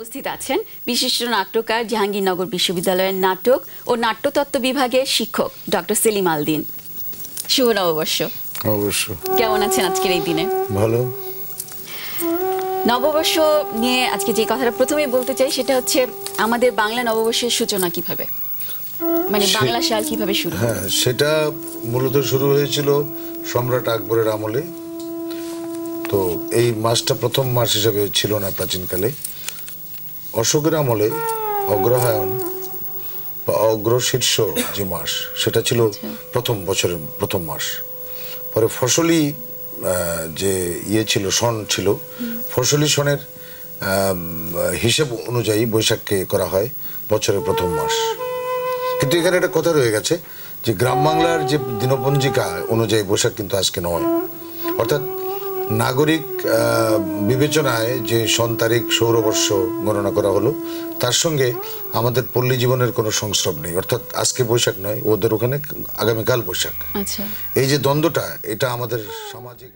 উপস্থিত আছেন বিশিষ্ট নাট্যকার জাহাঙ্গীরনগর বিশ্ববিদ্যালয়ের নাটক ও নাট্যতত্ত্ব বিভাগের শিক্ষক ডক্টর সেলিম আলদিন। শুভ নববর্ষ। অবশ্য কেমন আছেন আজকের এই দিনে? ভালো। নববর্ষ নিয়ে আজকে যে কথাটা প্রথমে বলতে চাই সেটা হচ্ছে আমাদের বাংলা নববর্ষের সূচনা কীভাবে? মানে বাংলা সাল কীভাবে শুরু হ্যাঁ সেটা মূলত শুরু হয়েছিল সম্রাট আকবরের আমলে। তো এই মাসটা প্রথম মাস হিসেবে ছিল না প্রাচীনকালে। অশোকের আমলে অগ্রহায়ণ বা অগ্রশীর্ষ যে মাস সেটা ছিল প্রথম বছরের প্রথম মাস। পরে ফসলি যে ইয়ে ছিল সন ছিল ফসলি সনের হিসেব অনুযায়ী বৈশাখকে করা হয় বছরের প্রথম মাস। কিন্তু এখানে একটা কথা রয়ে গেছে যে গ্রাম বাংলার যে দিনপঞ্জিকা অনুযায়ী বৈশাখ কিন্তু আজকে নয়। অর্থাৎ নাগরিক আহ, বিবেচনায় যে সন তারিখ সৌরবর্ষ গণনা করা হলো তার সঙ্গে আমাদের পল্লী জীবনের কোনো সংস্রব নেই। অর্থাৎ আজকে বৈশাখ নয় ওদের ওখানে আগামীকাল বৈশাখ। আচ্ছা। এই যে দ্বন্দ্বটা এটা আমাদের সামাজিক